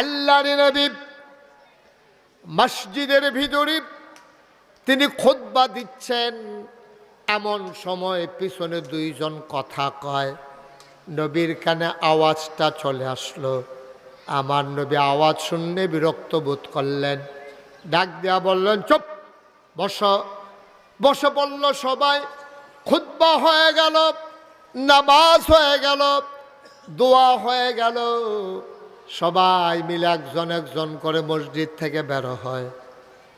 আল্লাহর নবী মসজিদের ভিতরে তিনি খোদবা দিচ্ছেন। এমন সময় পিছনে দুইজন কথা কয়, নবীর কানে আওয়াজটা চলে আসলো। আমার নবী আওয়াজ শুনলে বিরক্ত বোধ করলেন। ডাক দেয়া বললেন, চুপ, বস। বসে পড়ল সবাই খুদ্া হয়ে গেল, নামাজ হয়ে গেল, দোয়া হয়ে গেল। সবাই মিলে একজন একজন করে মসজিদ থেকে বেরো হয়।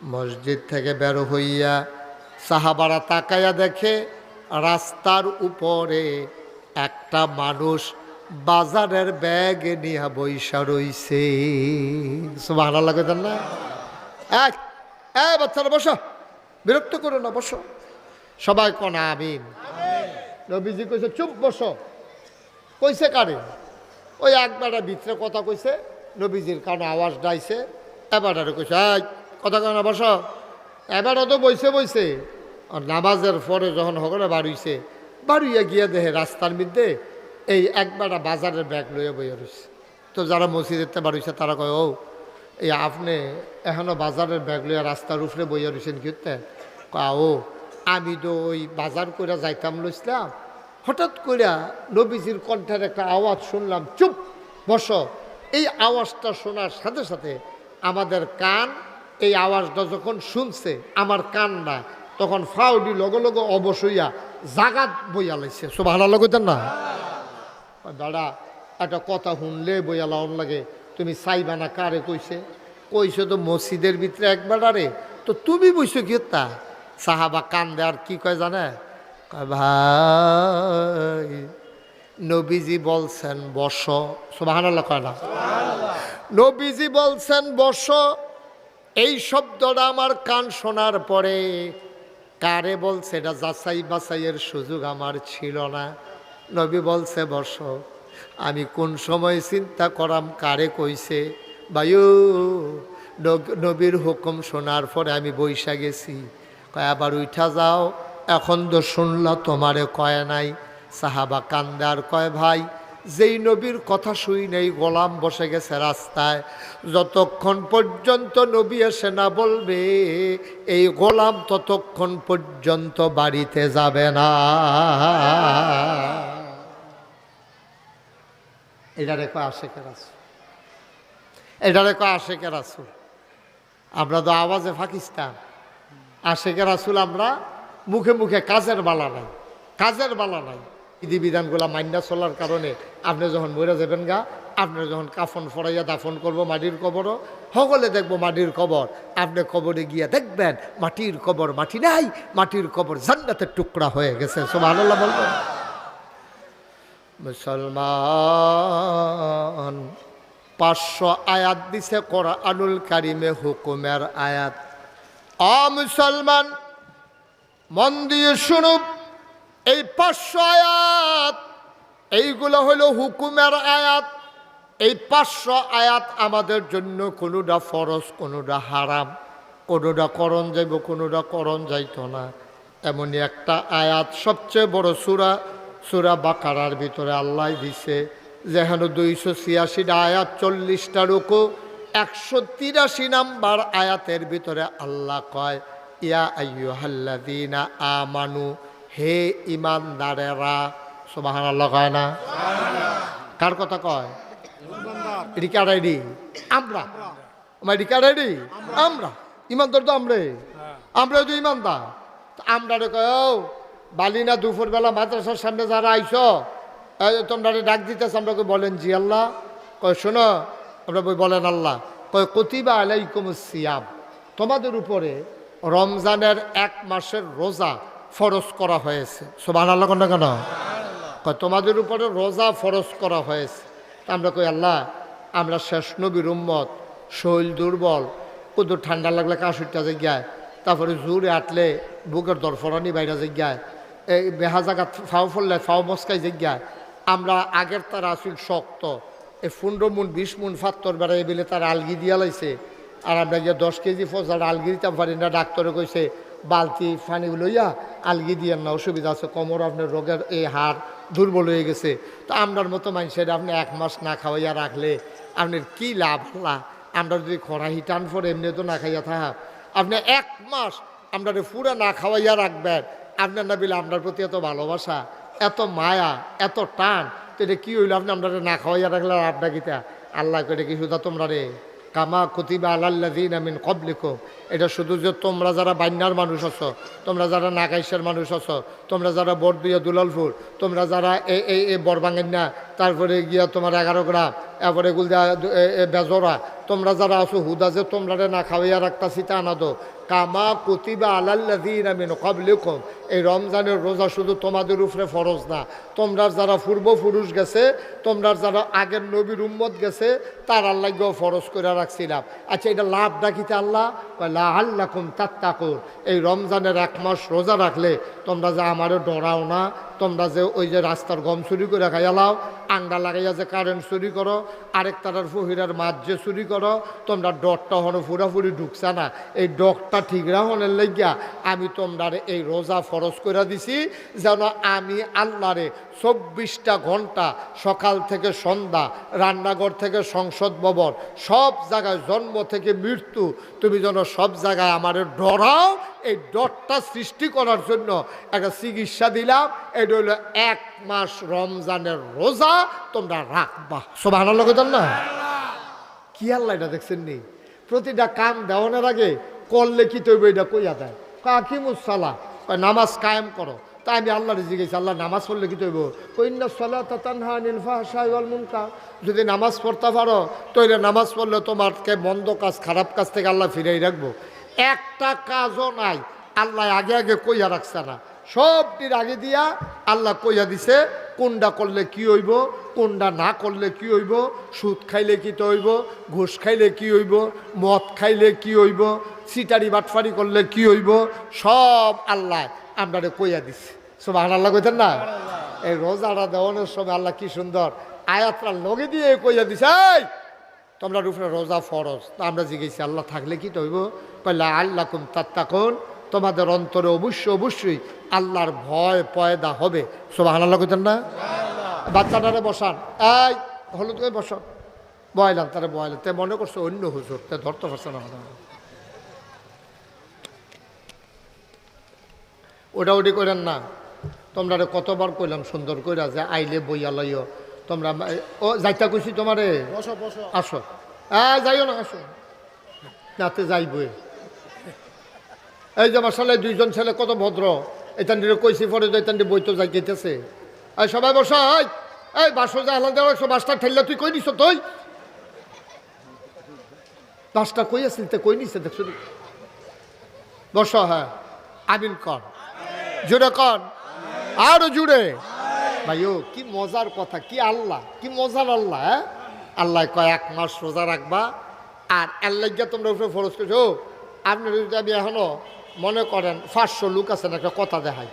মসজিদ থেকে বেরো হইয়া সাহাবারা তাকাইয়া দেখে, রাস্তার উপরে একটা মানুষ বাজারের ব্যাগ নিয়ে বৈশা রইছে। ভালো লাগে তার না? এক এ বাচ্চারা, বসো। বিরক্ত করো না, বসো। সবাই কনা, আমিন। কইছে, চুপ বসো। কইছে কারে? ওই একবারে ভিতরে কথা কইছে, নবীজির কারণে আওয়াজ ডাইছে এবারে কইছে, এই, কথা কেন বস। এবারও তো বইছে বইছে। আর নামাজের পরে যখন হগলে বাড়িছে বাড়িয়ে গিয়ে দেখে রাস্তার মধ্যে এই একবারে বাজারের ব্যাগ লইয়া বইয়া রয়েছে তো যারা মসজিদেতে বাড়িছে তারা কয়, ও, এই আপনি এখনও বাজারের ব্যাগ লইয়া রাস্তার উপরে বইয়া রয়েছেন কিতে কয়া ও আমি তো ওই বাজার করে যাইতাম, লইছিলাম। হঠাৎ কইরা নবীজির কণ্ঠের একটা আওয়াজ শুনলাম, চুপ, বস। এই আওয়াজটা শোনার সাথে সাথে আমাদের কান, এই আওয়াজটা যখন শুনছে, আমার কান না, তখন ফাউডি লগে লগে অবশ্যইয়া জাগাত বইয়া লাইছে। সব ভালো লগতেন না দাদা, একটা কথা শুনলে বইয়া লাউন লাগে। তুমি চাইবা না কারে কইছে? কইছে তো মসজিদের ভিতরে একবার আরে তো তুমি বইছো কি তা? সাহাবা কান্দে, আর কি কয় জানে? ভাই, নবীজি বলছেন, বস। সুবাহান্লাহ কয় না? নবীজি বলছেন, বস। এই শব্দটা আমার কান শোনার পরে কারে বলছে, এটা যাচাই বাছাইয়ের সুযোগ আমার ছিল না। নবী বলছে, বস। আমি কোন সময় চিন্তা করাম, কারে কইছে? বায়ু নবীর হুকুম শোনার পরে আমি বৈশা গেছি। কয়, আবার উঠা যাও। এখন তো শুনলা তোমারে কয় নাই। সাহাবা কান্দার কয়, ভাই, যেই নবীর কথা শুই নেই, গোলাম বসে গেছে রাস্তায়। যতক্ষণ পর্যন্ত নবী এসে না বলবে, এই গোলাম ততক্ষণ পর্যন্ত বাড়িতে যাবে না। এটা রেখো আশেকের আসুন এটা রেখো আশেকের আসুন আমরা তো আওয়াজে পাকিস্তান। আশেকের আসুল আমরা মুখে মুখে কাজের বালা নাই, কাজের বালা নাই। বিধিবিধানগুলা মান্যা চলার কারণে আপনি যখন মরে যাবেন গা, আপনি যখন কাফন ফরাইয়া দাফন করব মাটির কবরও, সকলে দেখব মাটির কবর। আপনি কবরে গিয়া দেখবেন, মাটির কবর মাটি নাই, মাটির কবর জান্নাতের টুকরা হয়ে গেছে। সব আল্লাহ বলবেন। মুসলমান, পাঁচশো আয়াত দিছে কোরআনুল কারিমে হুকুমের আয়াত। অ মুসলমান মন দিয়ে শুনুক, এই পাঁচশো আয়াত, এইগুলো হলো হুকুমের আয়াত। এই পাঁচশো আয়াত আমাদের জন্য কোনোটা ফরজ, কোনোটা হারাম, কোনোটা করণ যাইব, কোনোটা করণ যাইত না। এমনই একটা আয়াত, সবচেয়ে বড় সুরা সুরা বাকারার ভিতরে আল্লাহ দিছে যেহেন দুইশো ছিয়াশিটা আয়াত, চল্লিশটা রুকু, একশো তিরাশি নাম্বার আয়াতের ভিতরে আল্লাহ কয় ইয়া আইয়ু হাল্লাদিনা আমানু, হে ইমানদারেরা সোবাহান আল্লাহ কয় না? কার কথা কয়? এটি কার আইডি? আমরা। আমার এটি কার আইডি? আমরা। ইমানদার তো আমরে। আমরা তো ইমানদার আমরা রে কয় বালিনা দুপুরবেলা মাদ্রাসার সামনে যারা আইস তোমরা ডাক দিতেছ, আমরা কই, বলেন জি আল্লাহ। কয়, শোনো, আমরা বই বলেন আল্লাহ। কয়, কতিবা আলাইকুম সিয়াম। তোমাদের উপরে রমজানের এক মাসের রোজা ফরজ করা হয়েছে। সোমান আল্লাহ কেন? কেন তোমাদের উপরে রোজা ফরজ করা হয়েছে। আমরা কই, আল্লাহ, আমরা শেষ নবীর উম্মত শৈল দুর্বল কত ঠান্ডা লাগলে কাশুরটা জায়গায় তারপরে জোরে আটলে বুকের দরফরানি বাইরে জায়গায় এই বেহা জায়গা ফাও ফললে ফাও মস্কাই জায়গায় আমরা আগের তারা আসিল শক্ত। এই পনেরো মুন, বিশ মুন ফাত্তর বেড়াই বেলে তার আলগি দিয়া লাইছে। আর আমরা গিয়ে দশ কেজি ফসার আলগি দিতাম না ডাক্তারে কইছে, বালতি পানি লইয়া আলগি দিয়ে না, অসুবিধা আছে, কোমর আপনার রোগের এই হাড় দুর্বল হয়ে গেছে। তো আমরার মতো মানুষের আপনি এক মাস না খাওয়াইয়া রাখলে আপনার কি লাভ? আল্লাহ, আমরা যদি খরাহি টান পরে এমনি তো না খাইয়া থাকা। আপনি এক মাস আমরা পুরা না খাওয়াইয়া রাখবেন, আপনার না বিলে আপনার প্রতি এত ভালোবাসা, এত মায়া, এত টান, তো এটা কি হইল? আপনি আমরা না খাওয়াইয়া রাখলে আপনার গীতা আল্লাহ করে কি শুধু তোমরা রে? কামা কতিবা আলাল্লাদিন আমিন কবলিকো এটা শুধু যে তোমরা যারা বান্যার মানুষ আছো, তোমরা যারা নাগাইশের মানুষ আছো, তোমরা যারা বরদুইয়া দুলালপুর তোমরা যারা এ এই এ বরবাঙ্গিনা তারপরে গিয়া তোমার এগারো গ্রাম, এরপরে গুলদা বেজরা, তোমরা যারা আছো হুদা যে তোমরা না খাওয়াইয়া রাখতা সীতা আনাদো কামা কতিবা আলাল্লাদিন আমি কবলিকম এই রমজানের রোজা শুধু তোমাদের উপরে ফরজ না, তোমরা যারা পূর্বপুরুষ গেছে, তোমরা যারা আগের নবীর উম্মত গেছে, তার আল্লাহকেও ফরজ করে রাখছিলাম। আচ্ছা এটা লাভ ডাকিতে আল্লাহ? লা আল্লাহ কুম তাত্তাকুন। এই রমজানের এক মাস রোজা রাখলে তোমরা যা আমারও ডরাও না তোমরা যে ওই যে রাস্তার গম চুরি করে খাইয়ালাও আংডা লাগাইয়া যে কারেন্ট চুরি করো, আরেক তারার ফহিরার মাছ যে চুরি করো, তোমরা ডরটা হনো ফুরাফুরি ঢুকছে না। এই ডকটা ঠিক রাহনের লেগিয়া আমি তোমরা এই রোজা ফরজ করে দিছি, যেন আমি আল্লাহরে চব্বিশটা ঘণ্টা সকাল থেকে সন্ধ্যা, রান্নাঘর থেকে সংসদ ভবন, সব জায়গায় জন্ম থেকে মৃত্যু, তুমি যেন সব জায়গায় আমার ডরাও, এই ডরটা সৃষ্টি করার জন্য একটা চিকিৎসা দিলাম হলো এক মাস রমজানের রোজা, তোমরা রাখবা। না? কি আল্লাহ এটা দেখছেন নি প্রতিটা কাম দেওয়ানোর আগে করলে কি তৈব এটা কইয়া দেয়? কাকিমুসালা নামাজ কায়েম করো। আমি জিজ্ঞেস আল্লাহ নামাজ পড়লে কি তৈব? কইন্না সলা তাতানহা নিলফা যদি নামাজ পড়তে পারো, তৈলে নামাজ পড়লে তোমারকে মন্দ কাজ, খারাপ কাজ থেকে আল্লাহ ফিরাই রাখব। একটা কাজও নাই, আল্লাহ আগে আগে কইয়া রাখছে না। সবটির আগে দিয়া আল্লাহ কইয়া দিছে কোনটা করলে কি হইব কোনটা না করলে কি হইব, সুদ খাইলে কি তো হইব, ঘুষ খাইলে কি হইব, মদ খাইলে কি হইব সিটারি বাটফারি করলে কি হইব, সব আল্লাহ আপনারে কইয়া দিছে। সব আল্লাহ কইতেন না? এই রোজাটা দেওয়ানোর সময় আল্লাহ কি সুন্দর আয়াতটা লগে দিয়ে কইয়া দিছে তোমরা উপরে রোজা ফরজ। আমরা জিজ্ঞেসি, আল্লাহ থাকলে কি তো হইব? কইলা আল্লাহ কুম তাত্তাকুন তোমাদের অন্তরে অবশ্যই অবশ্যই আল্লাহর ভয় পয়দা হবে। সব আল্লাহ কইতেন না? বাচ্চাটারে বসান। এই হলুদ করে বসান বয়লাম তারা বয়লাম তে মনে করছ অন্য হুজুর তে ধরতে পারছে না ওটা ওটি করেন না। তোমরা কতবার কইলাম সুন্দর কইরা যে আইলে বইয়া লইও। তোমরা ও যাইতা কইছি তোমারে? আসো। হ্যাঁ যাইও না আসো। যাতে যাইবই। এই যে মাসালে দুইজন ছেলে কত ভদ্র। এখান থেকে কইছি পরে যে এখান বই তো যাই গেতেছে এই সবাই বসো, এই বাসো যে আলাদা একশো বাসটা ঠেললে তুই কই নিছ তুই? বাসটা কই আসলি তে কই নিছে? দেখছ? বসো হ্যাঁ। আমিন কর। জুড়ে কর। আরও জুড়ে ভাইও, কি মজার কথা, কি আল্লাহ, কি মজার আল্লাহ হ্যাঁ? আল্লাহ কয়, এক মাস রোজা রাখবা। আর আল্লাহ তোমরা উপরে ফরজ করছ। আপনি যদি আমি এখনও মনে করেন, পাঁচশো লোক আছেন একটা কথা দেখাই।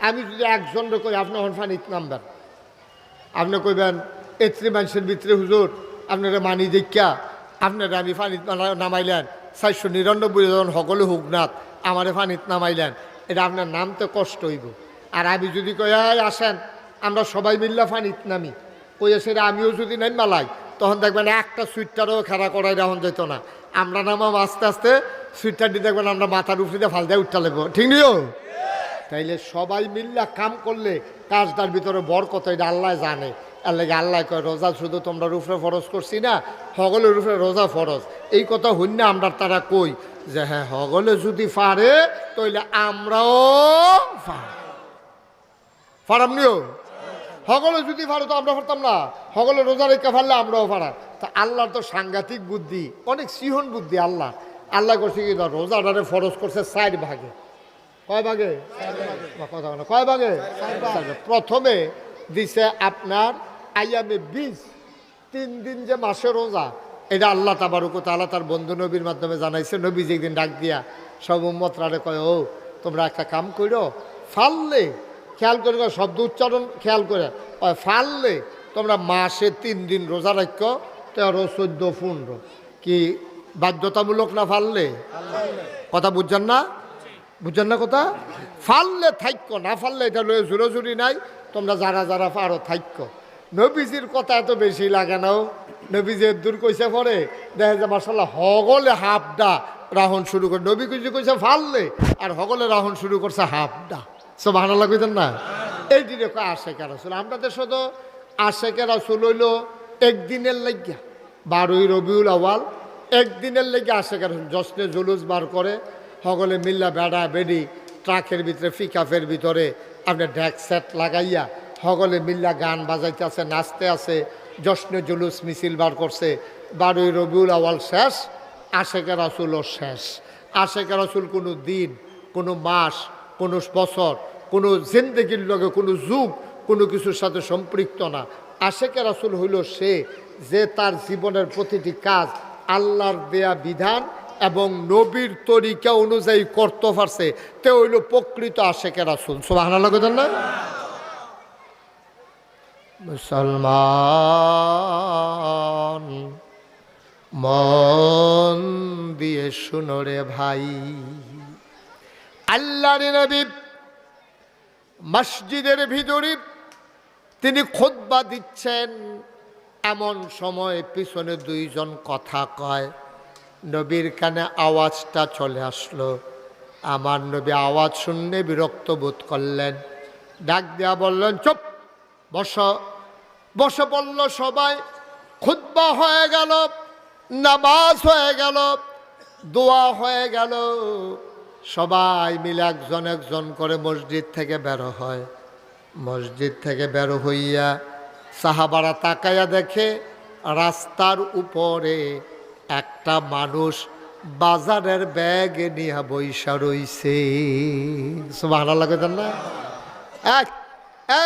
আমি যদি একজন কই, আপনি হন ফানিত নামবেন আপনি কইবেন এত্রি মানুষের ভিতরে হুজুর, আপনারা মানি দেখা আপনারা আমি ফানিত নামা- নামাইলেন। চারশো নিরানব্বই জন সকলে হুকনাথ আমারে ফানিত নামাইলেন। এটা আপনার নাম তো কষ্ট হইব। আর আমি যদি কই আসেন, আমরা সবাই মিল্লা ফানিত নামি। কইয়া সেটা আমিও যদি নাম মালাই তখন দেখবেন একটা সুইটটারও খেলা করাই রাহন যেত না। আমরা নামাম আস্তে আস্তে, সুইটটারটি দেখবেন আমরা মাথার উপরে ফাল দিয়ে উঠতে লাগবো। ঠিক নিও তাইলে সবাই মিল্লা কাম করলে কাজটার ভিতরে বর কত এটা আল্লাহ জানে। আল্লাহ আল্লাহ কয়, রোজা শুধু তোমরা রুফরে ফরজ করছি না হগলের রুফরে রোজা ফরজ। এই কথা হইন না আমরা তারা কই যে হ্যাঁ হগলে যদি পারে তাইলে আমরাও ফারাম নিও হগলে যদি পারো তো আমরা পারতাম না। হগলে রোজা রেখা ফারলে আমরাও পারা তা আল্লাহর তো সাংঘাতিক বুদ্ধি, অনেক সিহন বুদ্ধি আল্লাহ। আল্লাহ করছে কি ধর, রোজাটারে ফরজ করছে চার ভাগে। কয় ভাগে? কথা কয় ভাগে? প্রথমে দিছে আপনার আইয়ামে বিশ, তিন দিন যে মাসে রোজা। এটা আল্লাহ তাবারুকু তাআলা তার বন্ধু নবীর মাধ্যমে জানাইছে নবী যেদিন ডাক দিয়া সব উম্মতরারে কয়, ও, তোমরা একটা কাম করো ফাললে খেয়াল করে শব্দ উচ্চারণ খেয়াল করে। ফাললে তোমরা মাসে তিন দিন রোজা রাখ তেরো, চোদ্দ, পনেরো। কি বাধ্যতামূলক না ফাললে? কথা বুঝছেন না? বুঝছেন না কথা? ফাললে থাইক্য না ফাললে এটা লয়ে জুরোজুরি নাই, তোমরা যারা যারা পারো থাইক্য নবীজির কথা এত বেশি লাগে নাও নবী যে দূর কইছে পরে, দেখা যায় মাসাল্লাহ হগলে হাফডা রাহন শুরু করে নবী কিছু কইছে ফাললে, আর হগলে রাহন শুরু করছে হাফডা। সব ভালো কইতেন না? এই দিনে কয় আশেকের আসল আমরা দেশ তো আশেকের আসল হইল একদিনের লাগিয়া, বারোই রবিউল আওয়াল একদিনের লেগে আশেকের জশ্নে জুলুস বার করে, সকলে মিল্লা বেড়া বেডি, ট্রাকের ভিতরে, পিকআপের ভিতরে আপনার ড্যাক সেট লাগাইয়া, সকলে মিল্লা গান বাজাইতে আছে, নাচতে আছে জশ্নে জুলুস মিছিল বার করছে, বারোই রবিউল আওয়াল শেষ আশেকের আসুলও শেষ। আশেকের আসুল কোনো দিন, কোনো মাস কোনো বছর, কোনো জিন্দগির লগে কোনো যুগ, কোনো কিছুর সাথে সম্পৃক্ত না। আশেকের আসুল হইল সে যে তার জীবনের প্রতিটি কাজ আল্লাহর দেয়া বিধান এবং নবীর তরিকা অনুযায়ী করতে পারছে। তে হইল প্রকৃত আশেকের আসুল সব হানা লাগতেন না? মুসলমান, মন দিয়ে শুনো রে ভাই। আল্লাহর নবী মসজিদের ভিতরে তিনি খোদবা দিচ্ছেন। এমন সময় পিছনে দুইজন কথা কয়, নবীর কানে আওয়াজটা চলে আসলো। আমার নবী আওয়াজ শুনলে বিরক্ত বোধ করলেন। ডাক দেয়া বললেন, চুপ, বস। বসে পড়ল সবাই খুদ্া হয়ে গেল, নামাজ হয়ে গেল, দোয়া হয়ে গেল। সবাই মিলে একজন একজন করে মসজিদ থেকে বেরো হয়। মসজিদ থেকে বেরো হইয়া সাহাবারা তাকাইয়া দেখে রাস্তার উপরে একটা মানুষ বাজারের ব্যাগ নিয়ে বৈশা রইছে। ভালো লাগে না? এক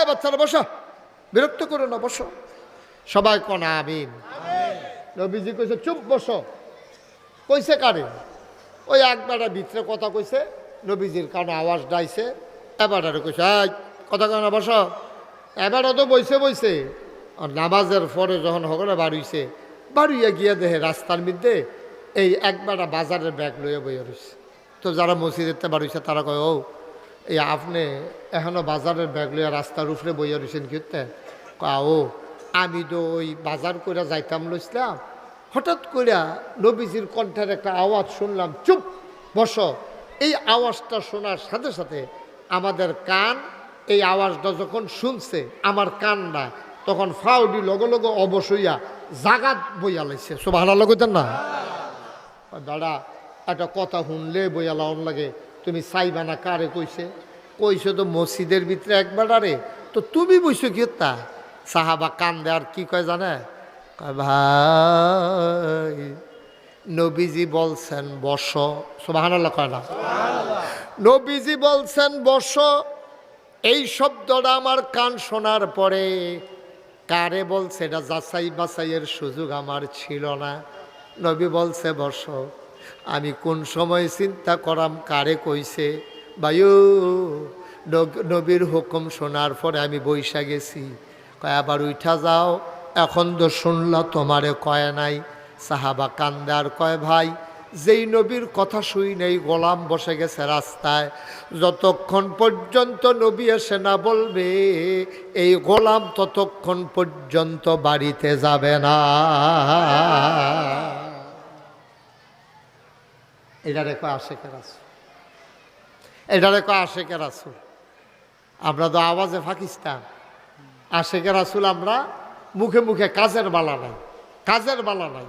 বাচ্চারা, বসো। বিরক্ত করো না, বসো। সবাই কনা, আমিন। নবীজি কইছে, চুপ, বসো। কইছে কারে? ওই একবারে ভিতরে কথা কইছে, নবীজির কানে আওয়াজ ডাইছে, এবারে কইছে, এই, কথা কানা বস। এবারও তো বইছে বইছে। নামাজের পরে যখন হগলে বাড়িছে, বাড়িয়ে গিয়ে দেখে রাস্তার মধ্যে এই একবারে বাজারের ব্যাগ লইয়া বইয়া রয়েছে তো যারা মসজিদেতে বাড়িছে, তারা কয়, ও, এই আপনি এখনও বাজারের ব্যাগ লইয়া রাস্তার উপরে বইয়া রয়েছেন কিতে ও আমি তো ওই বাজার করে যাইতাম, লইছিলাম। হঠাৎ করে নবীজির কণ্ঠের একটা আওয়াজ শুনলাম, চুপ, বস। এই আওয়াজটা শোনার সাথে সাথে আমাদের কান, এই আওয়াজটা যখন শুনছে, আমার কান না, তখন ফাউডি লগে লগে অবশ্যইয়া জাগাত বইয়া লাইছে। সব ভালো লাগতেন না? দাদা একটা কথা শুনলে বইয়া লাউন লাগে। তুমি চাইবা না কারে কইছে? কইছে তো মসজিদের ভিতরে একবার আরে। তো তুমি বইছো কি তা? সাহাবা কান্দে, আর কি কয় জানে? ভাই নবীজি বলছেন বস। সোবাহান্লাহ কয় না? নবীজি বলছেন বস। এই শব্দটা আমার কান শোনার পরে কারে বলছে এটা যাচাই বাছাইয়ের সুযোগ আমার ছিল না। নবী বলছে বস। আমি কোন সময় চিন্তা করাম কারে কইছে? বায়ু নবীর হুকুম শোনার পরে আমি বৈশা গেছি। কয় আবার উঠা যাও। এখন তো শুনলা তোমারে কয় নাই, সাহাবা কান্দার কয় ভাই, যেই নবীর কথা শুই নেই, গোলাম বসে গেছে রাস্তায়, যতক্ষণ পর্যন্ত নবী এসে না বলবে, এই গোলাম ততক্ষণ পর্যন্ত বাড়িতে যাবে না। এটা রেখো আশেকের আসুন এটা রেখো আশেকের আসুন আমরা তো আওয়াজে পাকিস্তান। আশেকের আসুল আমরা মুখে মুখে কাজের বালা নাই কাজের বালা নাই।